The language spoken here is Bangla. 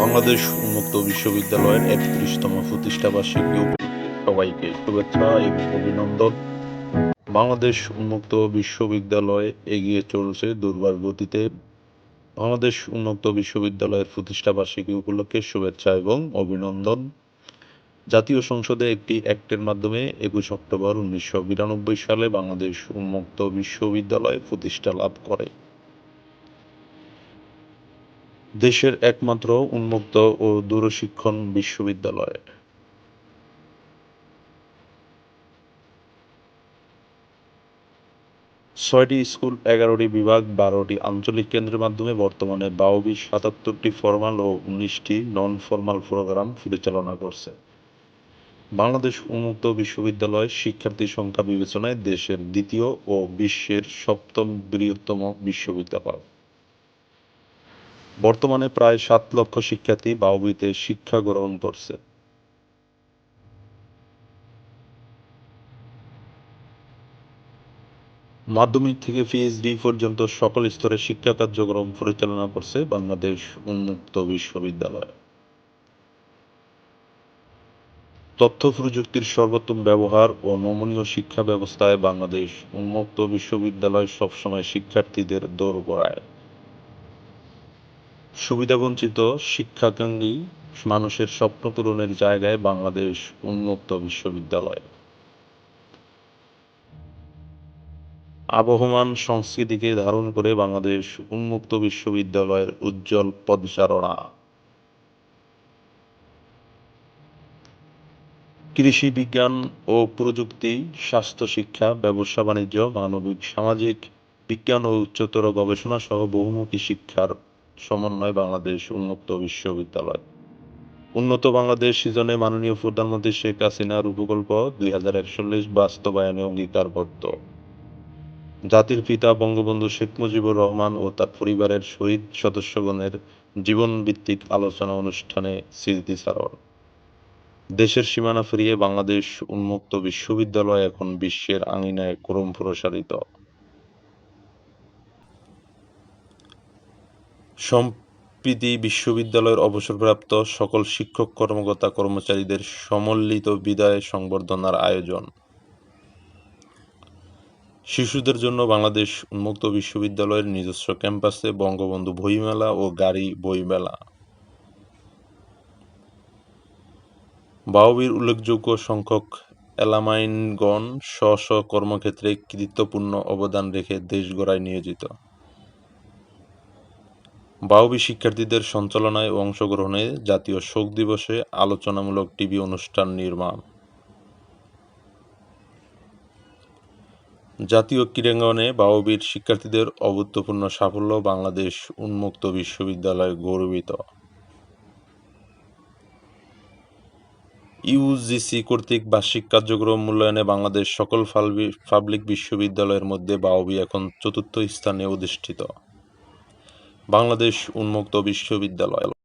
বাংলাদেশ উন্মুক্ত বিশ্ববিদ্যালয়ের একত্রিশতম প্রতিষ্ঠা বার্ষিকী উপলক্ষে সবাইকে শুভেচ্ছা এবং অভিনন্দন। বাংলাদেশ উন্মুক্ত বিশ্ববিদ্যালয় এগিয়ে চলছে দুর্বার গতিতে। বাংলাদেশ উন্মুক্ত বিশ্ববিদ্যালয়ের প্রতিষ্ঠা বার্ষিকী উপলক্ষে শুভেচ্ছা এবং অভিনন্দন। জাতীয় সংসদে একটি অ্যাক্টের মাধ্যমে একুশ অক্টোবর উনিশশো বিরানব্বই সালে বাংলাদেশ উন্মুক্ত বিশ্ববিদ্যালয় প্রতিষ্ঠা লাভ করে। দেশের একমাত্র উন্মুক্ত ও দূরশিক্ষণ বিশ্ববিদ্যালয়। ছয়টি স্কুল, এগারোটি বিভাগ, বারোটি আঞ্চলিক কেন্দ্রের মাধ্যমে বর্তমানে বাউবি সাতাত্তরটি ফরমাল ও উনিশটি নন ফরমাল প্রোগ্রাম পরিচালনা করছে। বাংলাদেশ উন্মুক্ত বিশ্ববিদ্যালয় শিক্ষার্থী সংখ্যা বিবেচনায় দেশের দ্বিতীয় ও বিশ্বের সপ্তম বৃহত্তম বিশ্ববিদ্যালয়। বর্তমানে প্রায় সাত লক্ষ শিক্ষার্থী বাউবিতে শিক্ষা গ্রহণ করছে। মাধ্যমিক থেকে পিএইচডি পর্যন্ত সকল স্তরের শিক্ষা কার্যক্রম পরিচালনা করছে বাংলাদেশ উন্মুক্ত বিশ্ববিদ্যালয়। তথ্য প্রযুক্তির সর্বোত্তম ব্যবহার ও নমনীয় শিক্ষা ব্যবস্থায় বাংলাদেশ উন্মুক্ত বিশ্ববিদ্যালয় সবসময় শিক্ষার্থীদের দৌড় গড়ায়। সুবিধাবঞ্চিত শিক্ষাকাঙ্ক্ষী মানুষের স্বপ্ন পূরণের জায়গায় বাংলাদেশ উন্মুক্ত বিশ্ববিদ্যালয়। আবহমান সংস্কৃতিকে ধারণ করে বাংলাদেশ উন্মুক্ত বিশ্ববিদ্যালয়ের উজ্জ্বল পদচারণা। কৃষি বিজ্ঞান ও প্রযুক্তি, স্বাস্থ্য শিক্ষা, ব্যবসা বাণিজ্য, মানবিক, সামাজিক বিজ্ঞান ও উচ্চতর গবেষণা সহ বহুমুখী শিক্ষার সমন্বয় বাংলাদেশ উন্মুক্ত বিশ্ববিদ্যালয়। উন্নত বাংলাদেশ সৃজনে মাননীয় প্রধানমন্ত্রী শেখ হাসিনার উপকল্প দুই হাজার একচল্লিশ বাস্তবায়নে অঙ্গীকারবদ্ধ। জাতির পিতা বঙ্গবন্ধু শেখ মুজিবুর রহমান ও তার পরিবারের শহীদ সদস্যগণের জীবনভিত্তিক আলোচনা অনুষ্ঠানে স্মৃতি স্মৃতিচারণ দেশের সীমানা ফিরিয়ে বাংলাদেশ উন্মুক্ত বিশ্ববিদ্যালয় এখন বিশ্বের আঙিনায় ক্রম প্রসারিত। সম্প্রীতি বিশ্ববিদ্যালয়ের অবসরপ্রাপ্ত সকল শিক্ষক, কর্মকর্তা, কর্মচারীদের সমন্বিত বিদায় সংবর্ধনার আয়োজন। শিশুদের জন্য বাংলাদেশ উন্মুক্ত বিশ্ববিদ্যালয়ের নিজস্ব ক্যাম্পাসে বঙ্গবন্ধু বইমেলা ও গাড়ি বইমেলা। বাউবির উল্লেখযোগ্য সংখ্যক এলামাইনগণ স্ব স্ব কর্মক্ষেত্রে কৃতিত্বপূর্ণ অবদান রেখে দেশ গড়ায় নিয়োজিত। বাউবি শিক্ষার্থীদের সঞ্চালনায় অংশগ্রহণে জাতীয় শোক দিবসে আলোচনামূলক টিভি অনুষ্ঠান নির্মাণ। জাতীয় ক্রীড়াঙ্গনে বাউবির শিক্ষার্থীদের অভূতপূর্ণ সাফল্য বাংলাদেশ উন্মুক্ত বিশ্ববিদ্যালয় গর্বিত। ইউজিসি কর্তৃক বার্ষিক কার্যক্রম মূল্যায়নে বাংলাদেশ সকল পাবলিক বিশ্ববিদ্যালয়ের মধ্যে বাউবি এখন চতুর্থ স্থানে অধিষ্ঠিত। বাংলাদেশ উন্মুক্ত বিশ্ববিদ্যালয়।